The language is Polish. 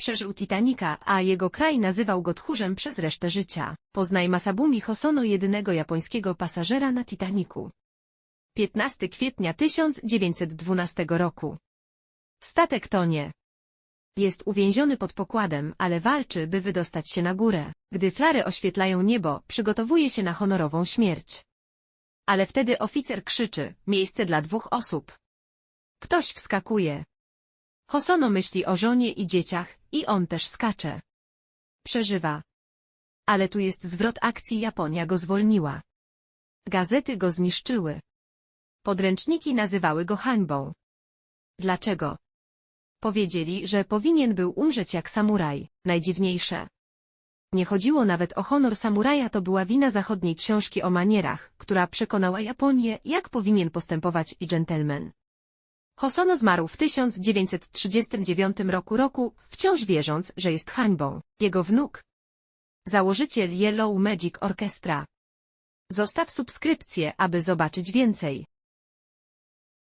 Przeżył Titanica, a jego kraj nazywał go tchórzem przez resztę życia. Poznaj Masabumi Hosono jedynego japońskiego pasażera na Titaniku. 15 kwietnia 1912 roku. Statek tonie. Jest uwięziony pod pokładem, ale walczy, by wydostać się na górę. Gdy flary oświetlają niebo, przygotowuje się na honorową śmierć. Ale wtedy oficer krzyczy, miejsce dla dwóch osób. Ktoś wskakuje. Hosono myśli o żonie i dzieciach, i on też skacze. Przeżywa. Ale tu jest zwrot akcji Japonia go zwolniła. Gazety go zniszczyły. Podręczniki nazywały go hańbą. Dlaczego? Powiedzieli, że powinien był umrzeć jak samuraj. Najdziwniejsze. Nie chodziło nawet o honor samuraja, to była wina zachodniej książki o manierach, która przekonała Japonię, jak powinien postępować i dżentelmen. Hosono zmarł w 1939 roku roku, wciąż wierząc, że jest hańbą. Jego wnuk, założyciel Yellow Magic Orchestra. Zostaw subskrypcję, aby zobaczyć więcej.